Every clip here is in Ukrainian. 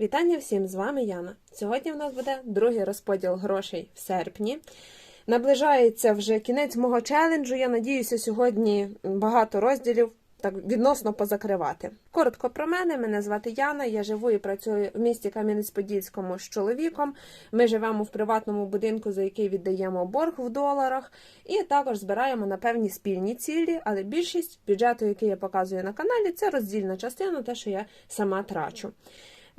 Вітання всім! З вами Яна. Сьогодні в нас буде другий розподіл грошей в серпні. Наближається вже кінець мого челенджу. Я надіюся, сьогодні багато розділів так відносно позакривати. Коротко про мене. Мене звати Яна. Я живу і працюю в місті Кам'янець-Подільському з чоловіком. Ми живемо в приватному будинку, за який віддаємо борг в доларах, і також збираємо на певні спільні цілі. Але більшість бюджету, який я показую на каналі, це роздільна частина, те, що я сама трачу.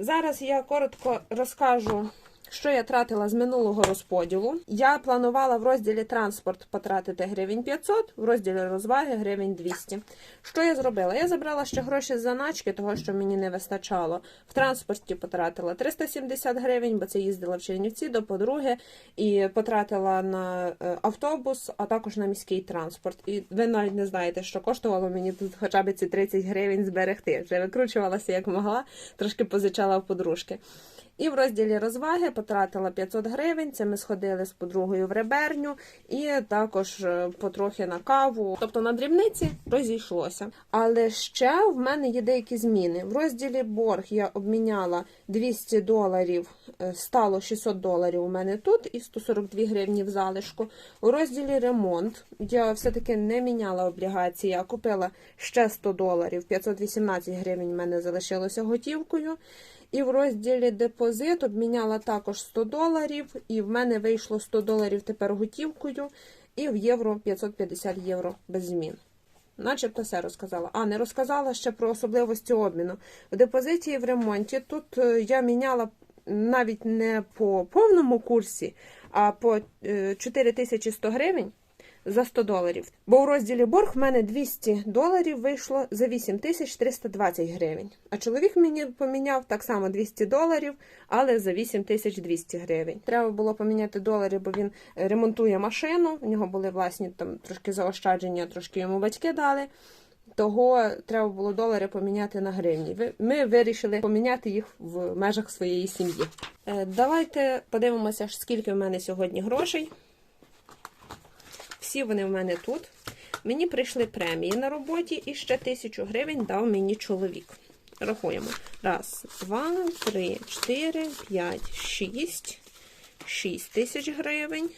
Зараз я коротко розкажу, що я тратила з минулого розподілу. Я планувала в розділі транспорт потратити гривень 500, в розділі розваги гривень 200. Що я зробила? Я забрала ще гроші з заначки, того, що мені не вистачало. В транспорті потратила 370 гривень, бо це їздила в Чернівці до подруги, і потратила на е, автобус, а також на міський транспорт. І ви навіть не знаєте, що коштувало мені тут хоча б ці 30 гривень зберегти. Вже викручувалася як могла, трошки позичала в подружки. І в розділі розваги потратила 500 гривень. Це ми сходили з подругою в реберню і також е, потрохи на каву. Тобто на дрібниці розійшлося. Але ще в мене є деякі зміни. В розділі борг я обміняла 200 доларів, е, стало 600 доларів у мене тут і 142 гривні в залишку. У розділі ремонт я все-таки не міняла облігації, а купила ще 100 доларів, 518 гривень в мене залишилося готівкою. І в розділі депозит обміняла також 100 доларів, і в мене вийшло 100 доларів тепер готівкою, і в євро 550 євро без змін. Начебто все розказала. А, не розказала ще про особливості обміну. В депозиті і в ремонті тут е, я міняла навіть не по повному курсі, а по е, 4100 гривень за 100 доларів. Бо у розділі борг в мене 200 доларів вийшло за 8320 гривень. А чоловік мені поміняв так само 200 доларів, але за 8200 гривень. Треба було поміняти долари, бо він ремонтує машину. У нього були власні там трошки заощадження, трошки йому батьки дали. Того треба було долари поміняти на гривні. Ми вирішили поміняти їх в межах своєї сім'ї. Е, Давайте подивимося, скільки в мене сьогодні грошей. Всі вони в мене тут. Мені прийшли премії на роботі і ще тисячу гривень дав мені чоловік. Рахуємо. Раз, два, три, чотири, п'ять, шість. Шість тисяч гривень.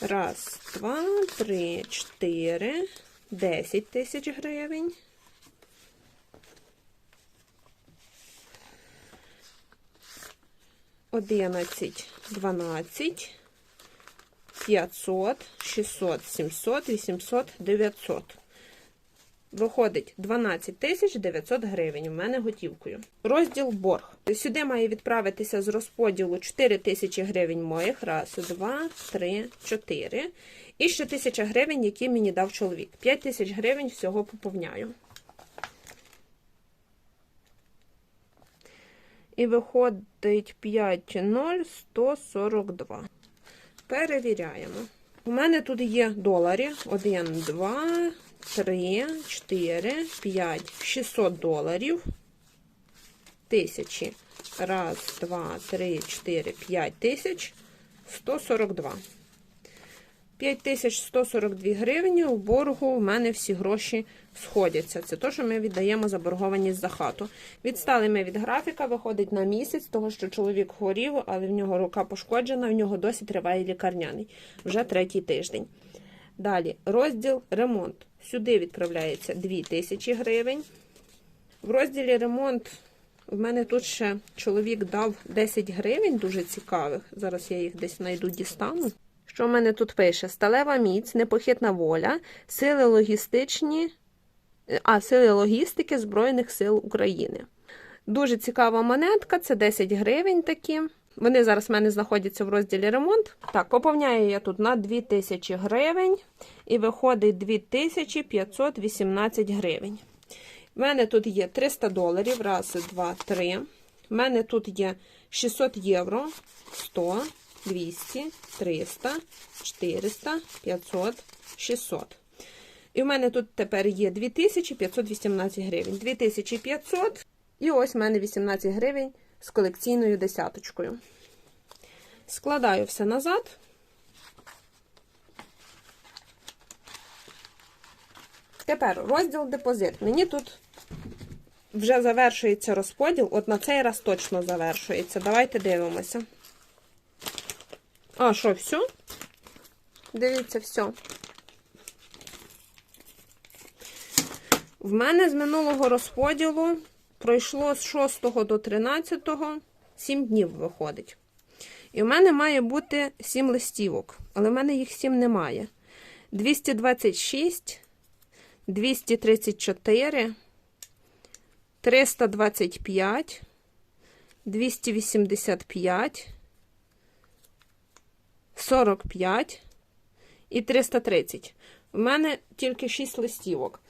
Раз, два, три, чотири, десять тисяч гривень. Одинадцять, дванадцять. 500, 600, 700, 800, 900. Виходить 12 тисяч 900 гривень. У мене готівкою. Розділ борг. Сюди має відправитися з розподілу 4 тисячі гривень моїх. Раз, два, три, чотири. І ще тисяча гривень, які мені дав чоловік. 5 тисяч гривень всього поповняю. І виходить 5 0 142. Перевіряємо. У мене тут є доларі. 1, 2, 3, 4, 5, 600 доларів. Тисячі. Раз, два, три, чотири, п'ять тисяч. 142. 5142 гривні у боргу в мене всі гроші сходяться. Це те, що ми віддаємо заборгованість за хату. Відстали ми від графіка, виходить на місяць, того що чоловік хворів, але в нього рука пошкоджена, в нього досі триває лікарняний. Вже третій тиждень. Далі, розділ ремонт. Сюди відправляється 2000 гривень. В розділі ремонт в мене тут ще чоловік дав 10 гривень, дуже цікавих. Зараз я їх десь знайду, дістану. Що в мене тут пише? Сталева міць, непохитна воля, сили логістичні, а сили логістики Збройних сил України. Дуже цікава монетка, це 10 гривень такі. Вони зараз в мене знаходяться в розділі ремонт. Так, поповняю я тут на 2000 гривень і виходить 2518 гривень. У мене тут є 300 доларів. Раз, два, три. У мене тут є 600 євро, 100, 200, 300, 400, 500, 600. І в мене тут тепер є 2518 гривень. 2500. І ось в мене 18 гривень з колекційною десяточкою. Складаю все назад. Тепер розділ депозит. Мені тут вже завершується розподіл. От на цей раз точно завершується. Давайте дивимося. А, що, все? Дивіться, все. В мене з минулого розподілу пройшло з 6 до 13 7 днів виходить. І в мене має бути 7 листівок, але в мене їх 7 немає. 226, 234, 325, 285, 45 і 330. У мене тільки 6 листівок.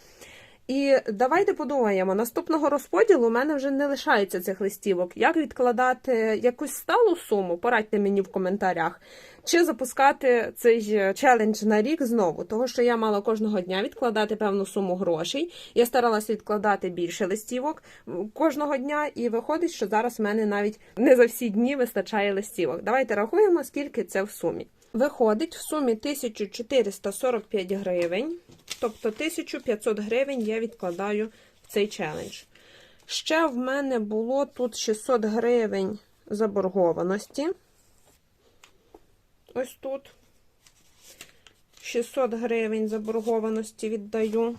І давайте подумаємо, наступного розподілу у мене вже не лишається цих листівок. Як відкладати якусь сталу суму? Порадьте мені в коментарях. Чи запускати цей челендж на рік знову? Того, що я мала кожного дня відкладати певну суму грошей. Я старалася відкладати більше листівок кожного дня, і виходить, що зараз в мене навіть не за всі дні вистачає листівок. Давайте рахуємо, скільки це в сумі. Виходить в сумі 1445 гривень, тобто 1500 гривень я відкладаю в цей челендж. Ще в мене було тут 600 гривень заборгованості. Ось тут 600 гривень заборгованості віддаю.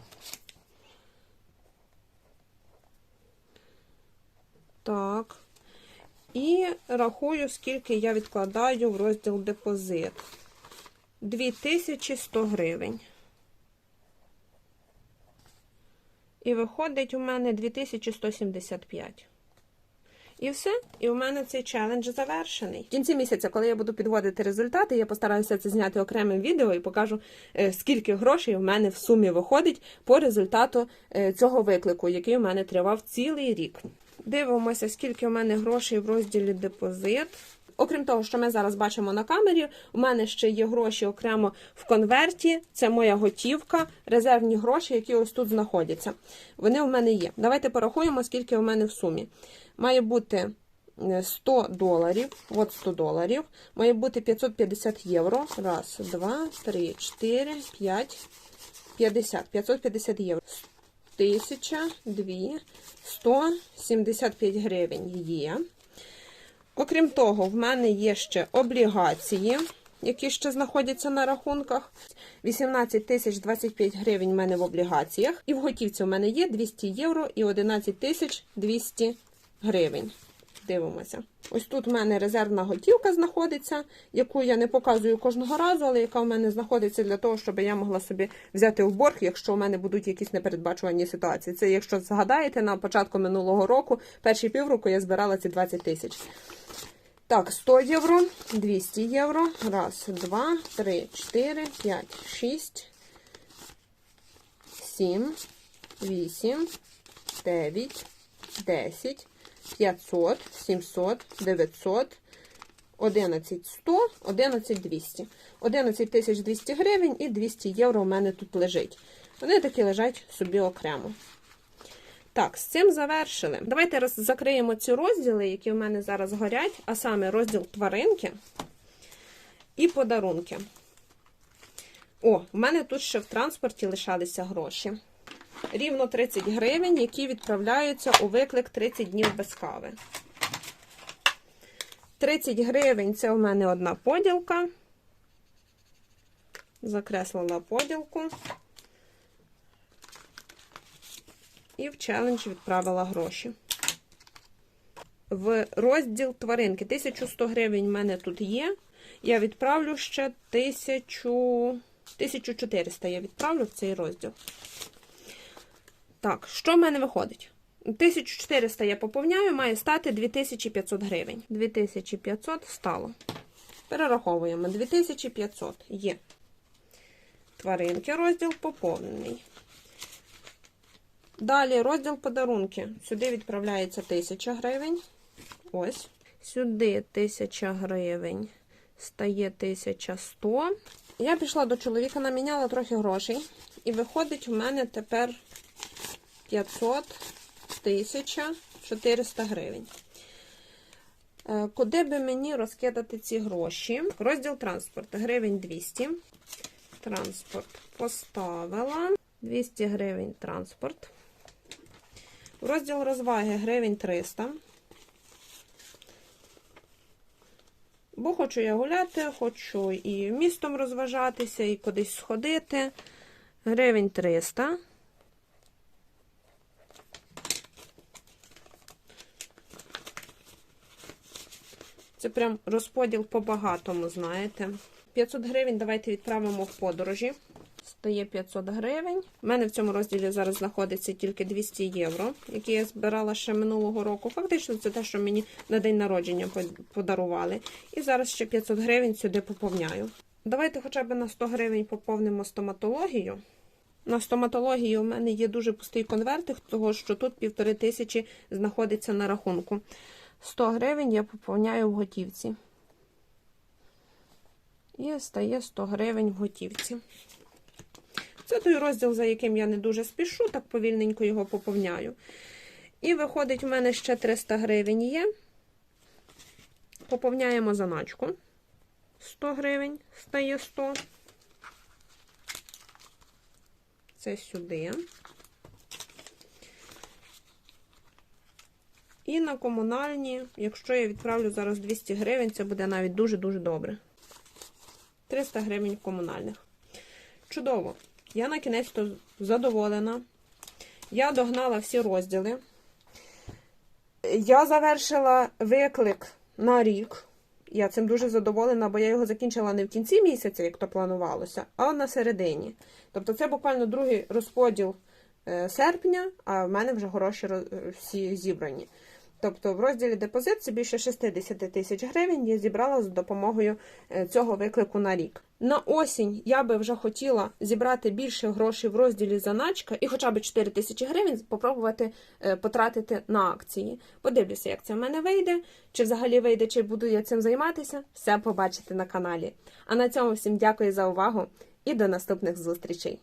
Так. І рахую, скільки я відкладаю в розділ депозит. 2100 гривень. І виходить у мене 2175. І все. І у мене цей челендж завершений. В кінці місяця, коли я буду підводити результати, я постараюся це зняти окремим відео і покажу, е, скільки грошей у мене в сумі виходить по результату е, цього виклику, який у мене тривав цілий рік. Дивимося, скільки у мене грошей в розділі депозит. Окрім того, що ми зараз бачимо на камері, у мене ще є гроші окремо в конверті. Це моя готівка, резервні гроші, які ось тут знаходяться. Вони у мене є. Давайте порахуємо, скільки у мене в сумі. Має бути 100 доларів, от 100 доларів, має бути 550 євро. Раз, два, три, чотири, п'ять, 50. 550 євро. Тисяча, дві, 175 гривень є. Окрім того, в мене є ще облігації, які ще знаходяться на рахунках. 18 тисяч 25 гривень в мене в облігаціях. І в готівці в мене є 200 євро і 11 тисяч 200 гривень. Дивимося. Ось тут в мене резервна готівка знаходиться, яку я не показую кожного разу, але яка в мене знаходиться для того, щоб я могла собі взяти в борг, якщо у мене будуть якісь непередбачувані ситуації. Це, якщо згадаєте, на початку минулого року, перші півроку я збирала ці 20 тисяч. Так, 100 євро, 200 євро. Раз, два, три, чотири, п'ять, шість, сім, вісім, дев'ять, десять. 500, 700, 900, 11 100, 11 200. 11 200 гривень і 200 євро у мене тут лежить. Вони такі лежать собі окремо. Так, з цим завершили. Давайте роз... закриємо ці розділи, які в мене зараз горять, а саме розділ тваринки і подарунки. О, в мене тут ще в транспорті лишалися гроші рівно 30 гривень, які відправляються у виклик 30 днів без кави. 30 гривень це у мене одна поділка. Закреслила поділку. І в челендж відправила гроші. В розділ тваринки 1100 гривень в мене тут є. Я відправлю ще 1000, 1400 я відправлю в цей розділ. Так, що в мене виходить? 1400 я поповняю, має стати 2500 гривень. 2500 стало. Перераховуємо 2500 є. Тваринки, розділ поповнений. Далі розділ подарунки. Сюди відправляється 1000 гривень. Ось. Сюди 1000 гривень. Стає 1100. Я пішла до чоловіка, наміняла трохи грошей. І виходить, у мене тепер 500, 1000, 400 гривень. Е, куди би мені розкидати ці гроші? Розділ транспорт гривень 200. Транспорт поставила. 200 гривень транспорт. Розділ розваги гривень 300. Бо хочу я гуляти, хочу і містом розважатися, і кудись сходити. Гривень 300. Це прям розподіл по багатому, знаєте. 500 гривень давайте відправимо в подорожі. Стає 500 гривень. У мене в цьому розділі зараз знаходиться тільки 200 євро, які я збирала ще минулого року. Фактично, це те, що мені на день народження подарували. І зараз ще 500 гривень сюди поповняю. Давайте хоча б на 100 гривень поповнимо стоматологію. На стоматології у мене є дуже пустий конвертик, того що тут півтори тисячі знаходиться на рахунку. 100 гривень я поповняю в готівці. І стає 100 гривень в готівці. Це той розділ, за яким я не дуже спішу, так повільненько його поповняю. І виходить, у мене ще 300 гривень є. Поповняємо заначку. 100 гривень стає 100. Це сюди. І на комунальні, якщо я відправлю зараз 200 гривень, це буде навіть дуже-дуже добре. 300 гривень комунальних. Чудово! Я на кінець то задоволена. Я догнала всі розділи. Я завершила виклик на рік. Я цим дуже задоволена, бо я його закінчила не в кінці місяця, як то планувалося, а на середині. Тобто, це буквально другий розподіл е, серпня, а в мене вже гроші всі зібрані. Тобто в розділі депозит це більше 60 тисяч гривень я зібрала з допомогою е, цього виклику на рік. На осінь я би вже хотіла зібрати більше грошей в розділі заначка і хоча б 4 тисячі гривень спробувати е, потратити на акції. Подивлюся, як це в мене вийде, чи взагалі вийде, чи буду я цим займатися. Все побачите на каналі. А на цьому всім дякую за увагу і до наступних зустрічей.